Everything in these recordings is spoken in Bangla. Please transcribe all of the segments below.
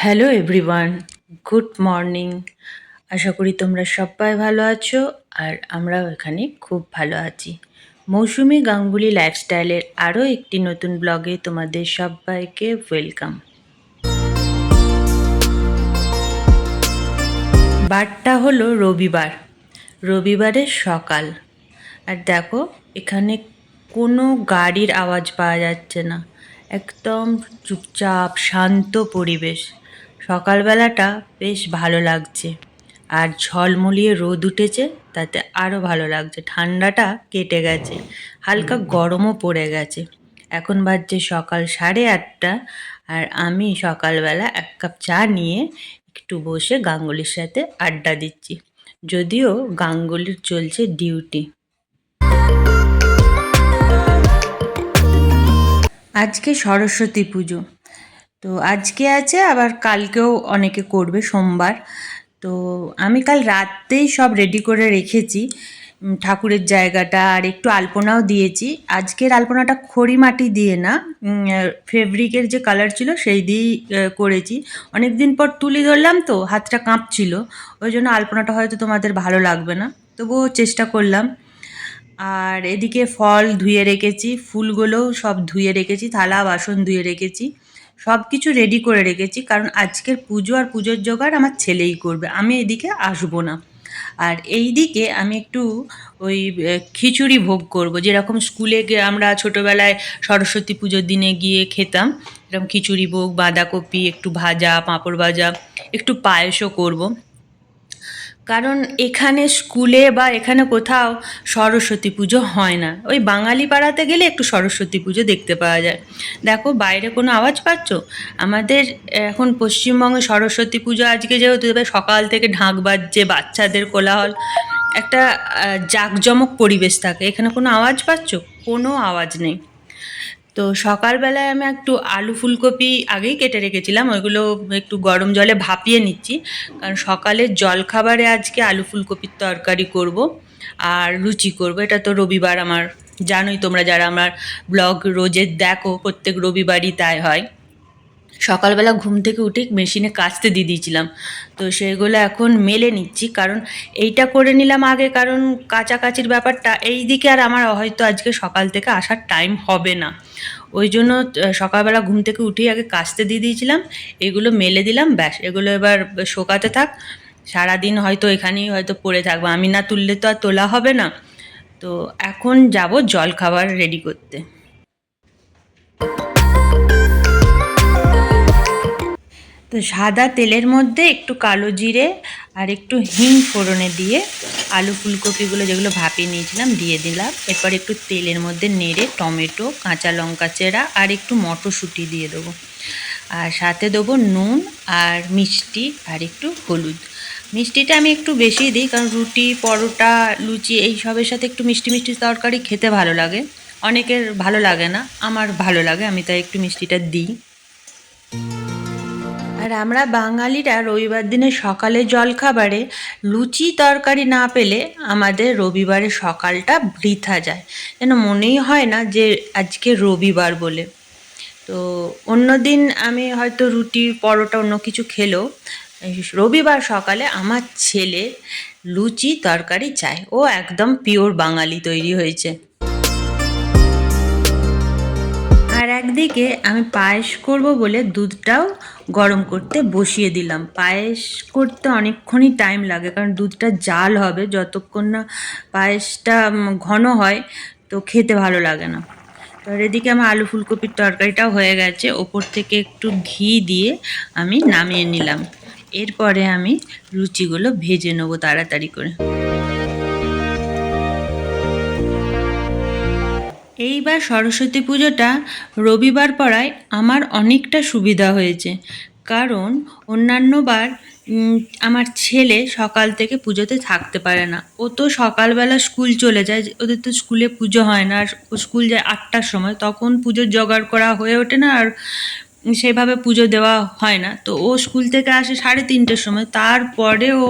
হ্যালো এভরিওয়ান গুড মর্নিং আশা করি তোমরা সবাই ভালো আছো আর আমরাও এখানে খুব ভালো আছি। মৌসুমি গাঙ্গুলি লাইফস্টাইলের আরও একটি নতুন ব্লগে তোমাদের সবাইকে ওয়েলকাম বারটা হলো রবিবার। রবিবারের সকাল। আর দেখো, এখানে কোনো গাড়ির আওয়াজ পাওয়া যাচ্ছে না। একদম চুপচাপ, শান্ত পরিবেশ। সকালবেলাটা বেশ ভালো লাগছে। আর ঝলমলিয়ে রোদ উঠেছে, তাতে আরও ভালো লাগছে। ঠান্ডাটা কেটে গেছে, হালকা গরমও পড়ে গেছে। এখন বাজছে সকাল সাড়ে আটটা, আর আমি সকালবেলা এক কাপ চা নিয়ে একটু বসে গাঙ্গুলির সাথে আড্ডা দিচ্ছি। যদিও গাঙ্গুলির চলছে ডিউটি। আজকে সরস্বতী পুজো। তো আজকে আছে, আবার কালকেও অনেকে করবে সোমবার। তো আমি কাল রাতেই সব রেডি করে রেখেছি। ঠাকুরের জায়গাটা, আর একটু আলপনাও দিয়েছি। আজকের আলপনাটা খড়ি মাটি দিয়ে না ফেব্রিকের যে কালার ছিল সেই দিয়েই করেছি। অনেক দিন পর তুলি ধরলাম তো, হাতটা কাঁপছিল। ওই জন্য আলপনাটা হয়তো তোমাদের ভালো লাগবে না, তবুও চেষ্টা করলাম। আর এদিকে ফল ধুয়ে রেখেছি, ফুলগুলোও সব ধুয়ে রেখেছি, থালা, বাসন ধুয়ে রেখেছি। সব কিছু রেডি করে রেখেছি, কারণ আজকের পুজো আর পুজোর জোগাড় আমার ছেলেই করবে, আমি এদিকে আসব না। আর এই দিকে আমি একটু ওই খিচুড়ি ভোগ করব, যেরকম স্কুলে গিয়ে আমরা ছোটোবেলায় সরস্বতী পুজোর দিনে গিয়ে খেতাম, এরকম খিচুড়ি ভোগ, বাঁধাকপি, একটু ভাজা, পাঁপড় ভাজা, একটু পায়েসও করব। কারণ এখানে স্কুলে বা এখানে কোথাও সরস্বতী পুজো হয় না। ওই বাঙালি পাড়াতে গেলে একটু সরস্বতী পুজো দেখতে পাওয়া যায়। দেখো, বাইরে কোনো আওয়াজ পাচ্ছ? আমাদের এখন পশ্চিমবঙ্গে সরস্বতী পুজো আজকে যেহেতু সকাল থেকে ঢাক বাজছে, বাচ্চাদের কোলাহল। একটা জাঁকজমক পরিবেশ থাকে। এখানে কোনো আওয়াজ পাচ্ছ? কোনো আওয়াজ নেই। তো সকালবেলায় আমি একটু আলু ফুলকপি আগেই কেটে রেখেছিলাম, ওইগুলো একটু গরম জলে ভাপিয়ে নিচ্ছি। কারণ সকালের জলখাবারে আজকে আলু ফুলকপির তরকারি করব আর লুচি করব, এটা তো রবিবার আমার। জানোই তোমরা যারা আমার ব্লগ রোজের দেখো, প্রত্যেক রবিবারই তাই হয়। সকালবেলা ঘুম থেকে উঠে মেশিনে কাচতে দিয়ে দিয়েছিলাম, তো সেগুলো এখন মেলে নিচ্ছি। কারণ এইটা করে নিলাম আগে, কারণ কাচাকাচির ব্যাপারটা এই দিকে আর আমার হয়তো আজকে সকাল থেকে আসার টাইম হবে না। ওই জন্য সকালবেলা ঘুম থেকে উঠেই আগে কাচতে দিয়ে দিয়েছিলাম, এগুলো মেলে দিলাম, ব্যাস, এগুলো এবার শোকাতে থাক। সারাদিন হয়তো এখানেই হয়তো পড়ে থাকব, আমি না তুললে তো আর তোলা হবে না। তো এখন যাব জল খাবার রেডি করতে। তো সাদা তেলের মধ্যে একটু কালো জিরে আর একটু হিং ফোড়নে দিয়ে আলু ফুলকপিগুলো যেগুলো ভাপিয়ে নিয়েছিলাম দিয়ে দিলাম। এরপর একটু তেলের মধ্যে নেড়ে টমেটো, কাঁচা লঙ্কা চেরা আর একটু মটরশুঁটি দিয়ে দেবো। আর সাথে দেবো নুন আর মিষ্টি আর একটু হলুদ। মিষ্টিটা আমি একটু বেশি দিই কারণ রুটি, পরোটা, লুচি এই সবের সাথে একটু মিষ্টি মিষ্টি তরকারি খেতে ভালো লাগে। অনেকের ভালো লাগে না, আমার ভালো লাগে, আমি তাই একটু মিষ্টিটা দিই। আর আমরা বাঙালিরা রবিবার দিনে সকালে জলখাবারে লুচি তরকারি না পেলে আমাদের রবিবারে সকালটা বৃথা যায়। যেন মনেই হয় না যে আজকে রবিবার বলে। তো অন্য দিন আমি হয়তো রুটি, পরোটা অন্য কিছু খেলেও রবিবার সকালে আমার ছেলে লুচি তরকারি চায়। ও একদম পিওর বাঙালি তৈরি হয়েছে। আর একদিকে আমি পায়েস করব বলে দুধটাও গরম করতে বসিয়ে দিলাম। পায়েস করতে অনেকক্ষণই টাইম লাগে, কারণ দুধটা জাল হবে। যতক্ষণ না পায়েসটা ঘন হয়, তো খেতে ভালো লাগে না। তো এদিকে আমার আলু ফুলকপির তরকারিটাও হয়ে গেছে। ওপর থেকে একটু ঘি দিয়ে আমি নামিয়ে নিলাম। এরপরে আমি লুচিগুলো ভেজে নেব তাড়াতাড়ি করে। এইবার সরস্বতী পুজোটা রবিবার পড়ায় আমার অনেকটা সুবিধা হয়েছে। কারণ অন্যান্যবার আমার ছেলে সকাল থেকে পুজোতে থাকতে পারে না। ও তো সকালবেলা স্কুল চলে যায়, ওদের তো স্কুলে পুজো হয় না। আর স্কুল যায় আটটার সময়, তখন পুজোর জোগাড় করা হয়ে ওঠে না আর সেভাবে পুজো দেওয়া হয় না। তো ও স্কুল থেকে আসে সাড়ে তিনটের সময়, তারপরে ও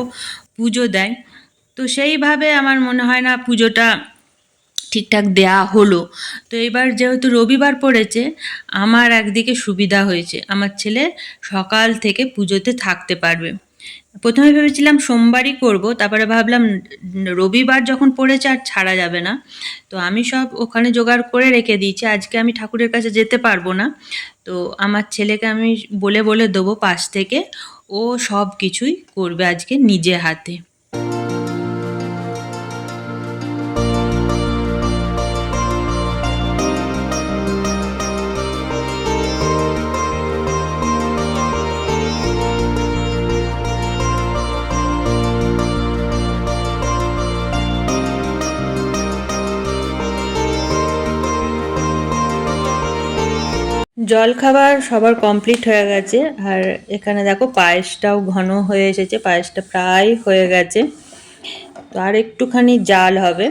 পুজো দেয়। তো সেইভাবে আমার মনে হয় না পুজোটা ঠিকঠাক দেয়া হলো। তো এবার যেহেতু রবিবার পড়েছে, আমার একদিকে সুবিধা হয়েছে। আমার ছেলে সকাল থেকে পুজোতে থাকতে পারবে। প্রথমে ভেবেছিলাম সোমবারই করব, তারপরে ভাবলাম রবিবার যখন পড়েছে আর ছাড়া যাবে না। তো আমি সব ওখানে জোগাড় করে রেখে দিয়েছি। আজকে আমি ঠাকুরের কাছে যেতে পারব না। তো আমার ছেলেকে আমি বলে বলে দেবো পাশ থেকে। ও সব কিছুই করবে আজকে নিজে হাতে। জলখাবার সবার কমপ্লিট হয়ে গেছে। আর এখানে দেখো পায়েসটাও ঘন হয়ে এসেছে, পায়েসটা প্রায় হয়ে গেছে। তো আর একটুখানি জাল হবে,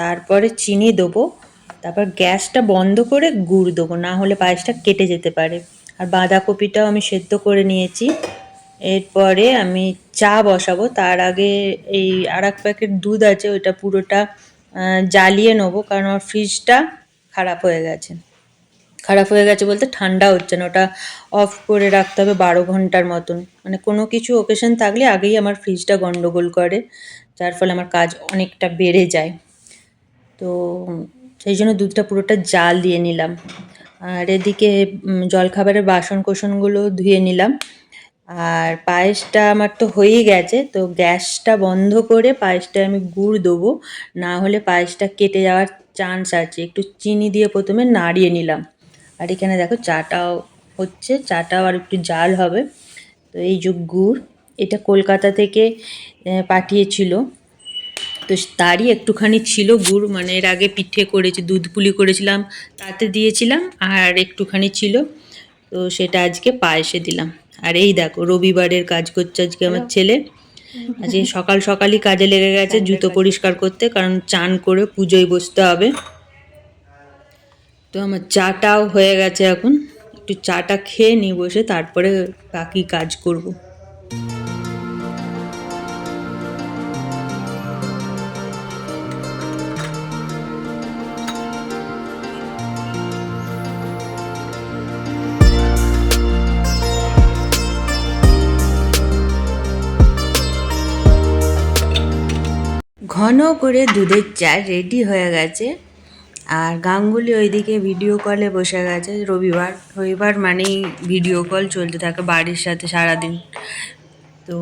তারপরে চিনি দেবো, তারপর গ্যাসটা বন্ধ করে গুড় দেবো, না হলে পায়েসটা কেটে যেতে পারে। আর বাঁধাকপিটাও আমি সেদ্ধ করে নিয়েছি। এরপরে আমি চা বসাবো, তার আগে এই আর এক প্যাকেট দুধ আছে, ওইটা পুরোটা জ্বালিয়ে নেব, কারণ আমার ফ্রিজটা খারাপ হয়ে গেছে। খারাপ হয়ে গেছে বলতে ঠান্ডা হচ্ছে না, ওটা অফ করে রাখতে হবে বারো ঘণ্টার মতন। মানে কোনো কিছু ওকেশন থাকলে আগেই আমার ফ্রিজটা গন্ডগোল করে, যার ফলে আমার কাজ অনেকটা বেড়ে যায়। তো সেই জন্য দুধটা পুরোটা জাল দিয়ে নিলাম। আর এদিকে জলখাবারের বাসন কোসনগুলো ধুয়ে নিলাম। আর পায়েসটা আমার তো হয়েই গেছে, তো গ্যাসটা বন্ধ করে পায়েসটা আমি গুড় দেবো। না হলে পায়েসটা কেটে যাওয়ার চান্স আছে। একটু চিনি দিয়ে প্রথমে নাড়িয়ে নিলাম। আর এখানে দেখো চাটাও হচ্ছে চাটাও আর একটু জাল হবে। তো এই যে গুড় এটা কলকাতা থেকে পাঠিয়েছিল। তো তারই একটুখানি ছিল গুড় মানে এর আগে পিঠে করেছি দুধ পুলি করেছিলাম তাতে দিয়েছিলাম আর একটুখানি ছিল। তো সেটা আজকে পায়েসে দিলাম। আর এই দেখো রবিবারের কাজ করছে আজকে আমার ছেলে। আজকে সকাল সকালই কাজে লেগে গেছে জুতো পরিষ্কার করতে কারণ চান করে পুজোয় বসতে হবে। তো আমার চাটাও হয়ে গেছে এখন। একটু চাটা খেয়ে নিই বসে, তারপরে বাকি কাজ করব। ঘন করে দুধের চা রেডি হয়ে গেছে। আর গাঙ্গুলি ওইদিকে ভিডিও কলে বসে গেছে। রবিবার রবিবার মানেই ভিডিও কল চলতে থাকে বাড়ির সাথে সারাদিন। তো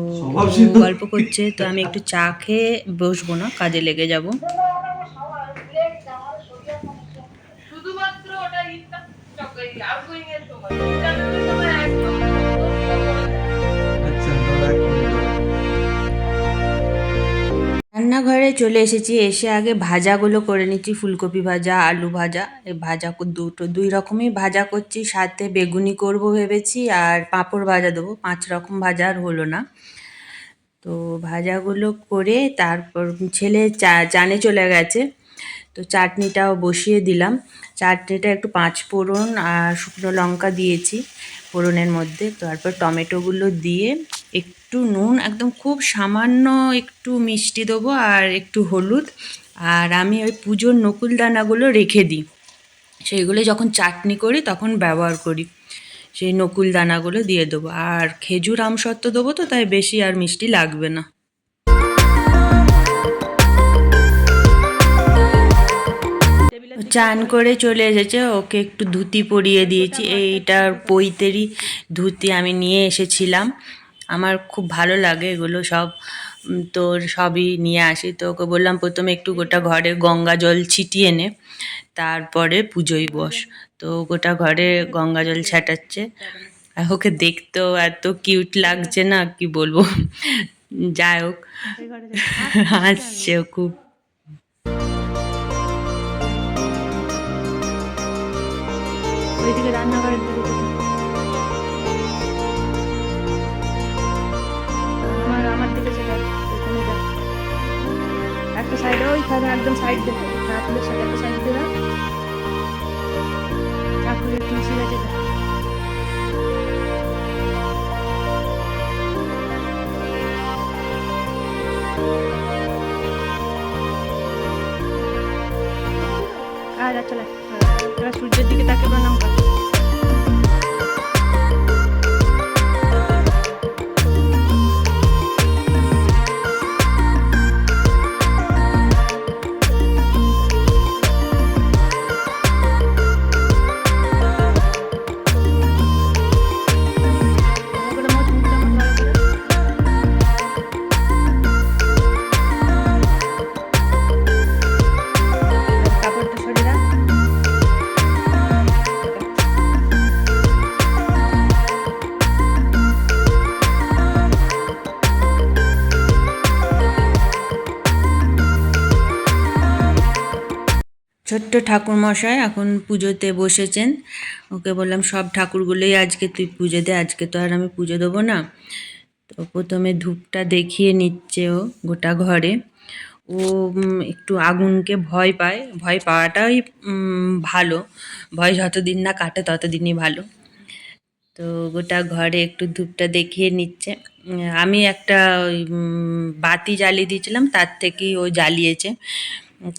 গল্প করছে তো আমি একটু চা খেয়ে বসবো না কাজে লেগে যাব। শুধুমাত্র ওটা রান্নাঘরে চলে এসেছি, এসে আগে ভাজাগুলো করে নিচ্ছি, ফুলকপি ভাজা, আলু ভাজা। এই ভাজা দুটো, দুই রকমই ভাজা করছি, সাথে বেগুনি করব ভেবেছি, আর পাঁপড় ভাজা দেবো। পাঁচ রকম ভাজা আর হলো না। তো ভাজাগুলো করে তারপর ছেলে চা চানে চলে গেছে। তো চাটনিটাও বসিয়ে দিলাম। চাটনিটা একটু পাঁচ ফোড়ন আর শুকনো লঙ্কা দিয়েছি ফোড়নের মধ্যে। তারপর টমেটোগুলো দিয়ে একটু নুন, একদম খুব সামান্য একটু মিষ্টি দেবো আর একটু হলুদ। আর আমি ওই পুজোর নকুল দানাগুলো রেখে দিই। সেইগুলো যখন চাটনি করি তখন ব্যবহার করি। সেই নকুল দানাগুলো দিয়ে দেবো। আর খেজুর আমসত্ত্ব দেবো তো, তাই বেশি আর মিষ্টি লাগবে না। চান করে চলে এসেছে, ওকে একটু ধুতি পরিয়ে দিয়েছি। এইটার পৈতেরই ধুতি আমি নিয়ে এসেছিলাম। আমার খুব ভালো লাগে এগুলো সব। তোর সবই নিয়ে আসি। তো ওকে বললাম, প্রথমে একটু গোটা ঘরে গঙ্গা জল ছিটিয়ে নে, তারপরে পুজোয় বস। তো গোটা ঘরে গঙ্গা জল ছাটাচ্ছে। ওকে দেখতেও এত কিউট লাগছে না, কি বলব? যাই হোক হাসছে ও খুব। ওইদিকে রান্নাঘরের সাইডে, ওইখানে একদম সাইড দেবে ঠাকুরের একটা সাইড দেবে ঠাকুরের তুলসী গাছে আয় চলে এবার সূর্যের দিকে তাকে প্রণাম কর। ছোট্ট ঠাকুর মশাই এখন পুজোতে বসেছেন। ওকে বললাম, সব ঠাকুরগুলোই আজকে তুই পুজো দে, আজকে তো আর আমি পুজো দেবো না। তো প্রথমে ধূপটা দেখিয়ে নিচ্ছে ও গোটা ঘরে। ও একটু আগুনকে ভয় পায়। ভয় পাওয়াটাই ভালো। ভয় যতদিন না কাটে ততদিনই ভালো। তো গোটা ঘরে একটু ধূপটা দেখিয়ে নিচ্ছে। আমি একটা বাতি জ্বালিয়ে দিয়েছিলাম, তার থেকেই ও জ্বালিয়েছে।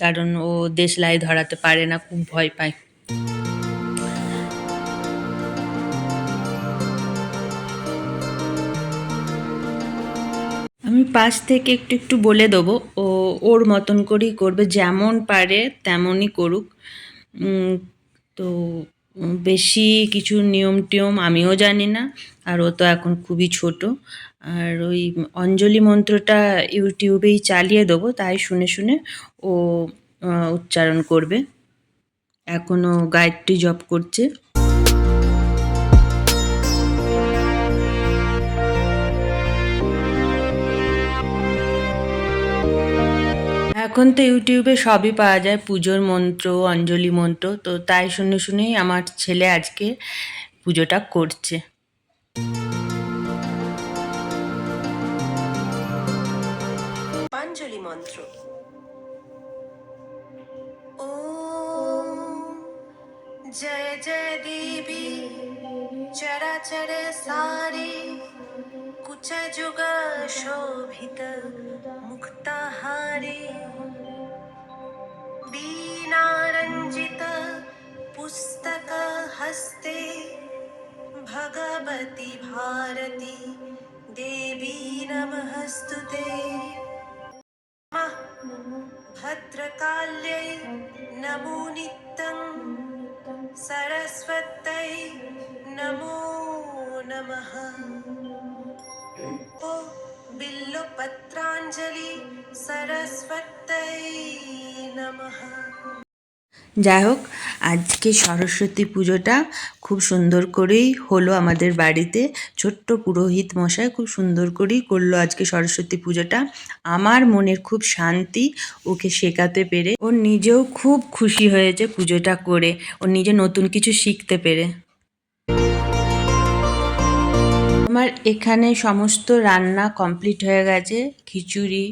কারণ ও দেশলাই ধরাতে পারে না, খুব ভয় পায়। আমি পাশ থেকে একটু একটু বলে দেবো, ও ওর মতন করেই করবে, যেমন পারে তেমনই করুক। তো বেশি কিছু নিয়ম টিয়ম আমিও জানি না, আর ও তো এখন খুবই ছোট। আর ওই অঞ্জলি মন্ত্রটা ইউটিউবেই চালিয়ে দেবো, তাই শুনে শুনে ও উচ্চারণ করবে। এখনও গায়ত্রী জপ করছে। এখন তো ইউটিউবে সবই পাওয়া যায়, পুজোর মন্ত্র, অঞ্জলি মন্ত্র, তো তাই শুনে শুনেই আমার ছেলে আজকে পুজোটা করছে। পাঞ্জলি মন্ত্র। ও জয় দেবী চরাচর সারে, কুচ যুগ শোভিত মুক্তাহারে। बीनारञ्जित पुस्तक हस्ते भगवती भारती देवी नमस्तुते भद्रकाल যাই হোক, আজকে সরস্বতী পুজোটা খুব সুন্দর করেই হলো আমাদের বাড়িতে। ছোট্ট পুরোহিত মশাই খুব সুন্দর করেই করল আজকে সরস্বতী পুজোটা। আমার মনের খুব শান্তি, ওকে শেখাতে পেরে। ও নিজেও খুব খুশি হয়েছে পুজোটা করে। ও নিজে নতুন কিছু শিখতে পেরে। আমার এখানে সমস্ত রান্না কমপ্লিট হয়ে গেছে। খিচুড়ি,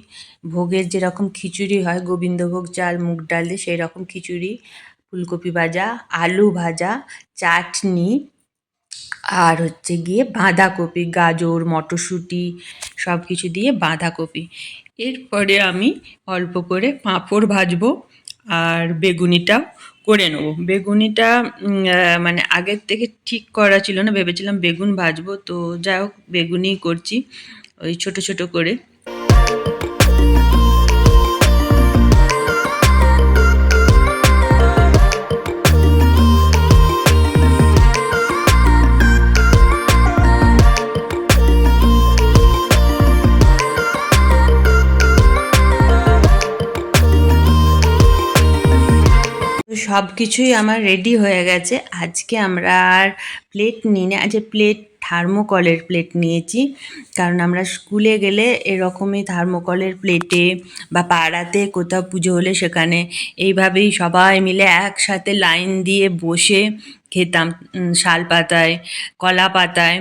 ভোগের যেরকম খিচুড়ি হয়, গোবিন্দভোগ চাল, মুগ ডালে সেই রকম খিচুড়ি, ফুলকপি ভাজা, আলু ভাজা, চাটনি আর হচ্ছে গিয়ে বাঁধাকপি, গাজর, মটরশুঁটি সব কিছু দিয়ে বাঁধাকপি। এরপরে আমি অল্প করে পাঁপড় ভাজবো আর বেগুনিটাও। করে নেব। বেগুনিটা মানে আগের থেকে ঠিক করা ছিল না, ভেবেছিলাম বেগুন ভাজবো, তো যাই হোক বেগুনি করছি, ওই ছোট ছোট করে। সব কিছুই আমার রেডি হয়ে গেছে। আজকে আমরা আর প্লেট নিই না আজকে প্লেট থার্মোকলের প্লেট নিয়েছি। কারণ আমরা স্কুলে গেলে এরকমই থার্মোকলের প্লেটে বা পাড়াতে কোথাও পুজো হলে সেখানে এইভাবেই সবাই মিলে একসাথে লাইন দিয়ে বসে খেতাম শাল পাতায়, কলা পাতায়।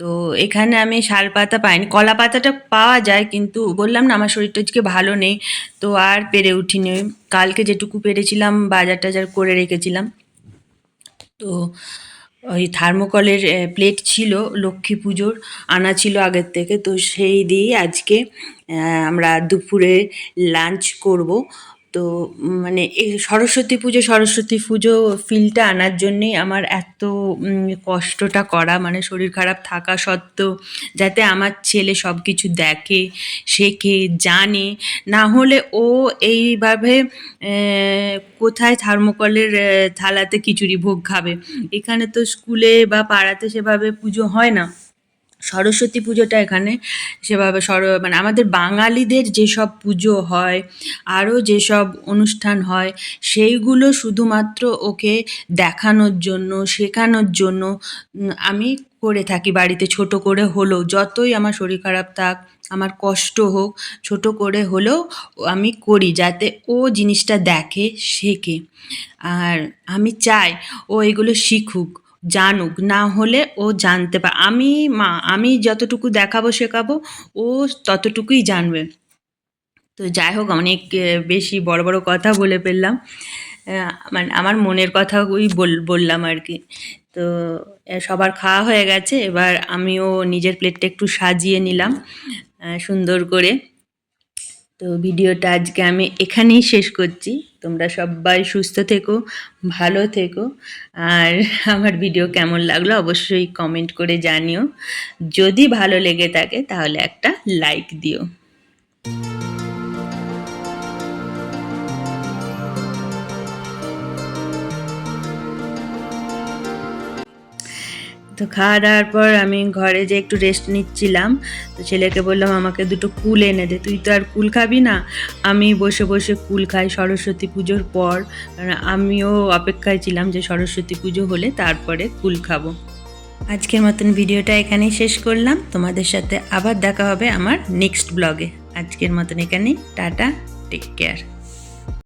তো এখানে আমি শাল পাতা পাইনি। কলা পাতাটা পাওয়া যায়, কিন্তু বললাম না, আমার শরীরটা আজকে ভালো নেই, তো আর পেরে উঠিনি। কালকে যেটুকু পেরেছিলাম, বাজার টাজার করে রেখেছিলাম। তো ওই থার্মোকলের প্লেট ছিল লক্ষ্মী পুজোর, আনা ছিল আগের থেকে, তো সেই দিয়েই আজকে আমরা দুপুরে লাঞ্চ করব। তো মানে এই সরস্বতী পুজো সরস্বতী পুজো ফিলটা আনার জন্যেই আমার এত কষ্টটা করা মানে শরীর খারাপ থাকা সত্ত্বেও যাতে আমার ছেলে সব কিছু দেখে, শেখে, জানে, না হলে ও এইভাবে কোথায় থার্মোকলের থালাতে খিচুড়ি ভোগ খাবে। এখানে তো স্কুলে বা পাড়াতে সেভাবে পুজো হয় না। সরস্বতী পুজোটা এখানে সেভাবে সর মানে আমাদের বাঙালিদের যেসব পুজো হয়, আরও যেসব অনুষ্ঠান হয়, সেইগুলো শুধুমাত্র ওকে দেখানোর জন্য, শেখানোর জন্য আমি করে থাকি বাড়িতে ছোট করে হলেও, যতই আমার শরীর খারাপ থাক, আমার কষ্ট হোক, ছোট করে হলেও আমি করি যাতে ও জিনিসটা দেখে, শেখে। আর আমি চাই ও এগুলো শিখুক। জানুক, না হলে ও জানতে পার আমি মা, আমি যতটুকু দেখাবো শেখাবো, ও ততটুকুই জানবে। তো যাই হোক, অনেক বেশি বড় বড় কথা বলে ফেললাম। মানে আমার মনের কথাই বল, বললাম আর কি। তো সবার খাওয়া হয়ে গেছে, এবার আমিও নিজের প্লেটটা একটু সাজিয়ে নিলাম সুন্দর করে। তো ভিডিওটা আজকে আমি এখানেই শেষ করছি। তোমরা সবাই সুস্থ থেকো, ভালো থেকো। আর আমার ভিডিও কেমন লাগল অবশ্যই কমেন্ট করে জানিও। যদি ভালো লেগে থাকে তাহলে একটা লাইক দিও। তো খাওয়া দাওয়ার পর আমি ঘরে যে একটু রেস্ট নিচ্ছিলাম, তো ছেলেকে বললাম, আমাকে দুটো কুল এনে দে। তুই তো আর কুল খাবি না। আমি বসে বসে কুল খাই সরস্বতী পুজোর পর। কারণ আমিও অপেক্ষায় ছিলাম যে সরস্বতী পুজো হলে তারপরে কুল খাব। আজকের মতন ভিডিওটা এখানেই শেষ করলাম। তোমাদের সাথে আবার দেখা হবে আমার নেক্সট ব্লগে আজকের মতন এখানেই। Tata take care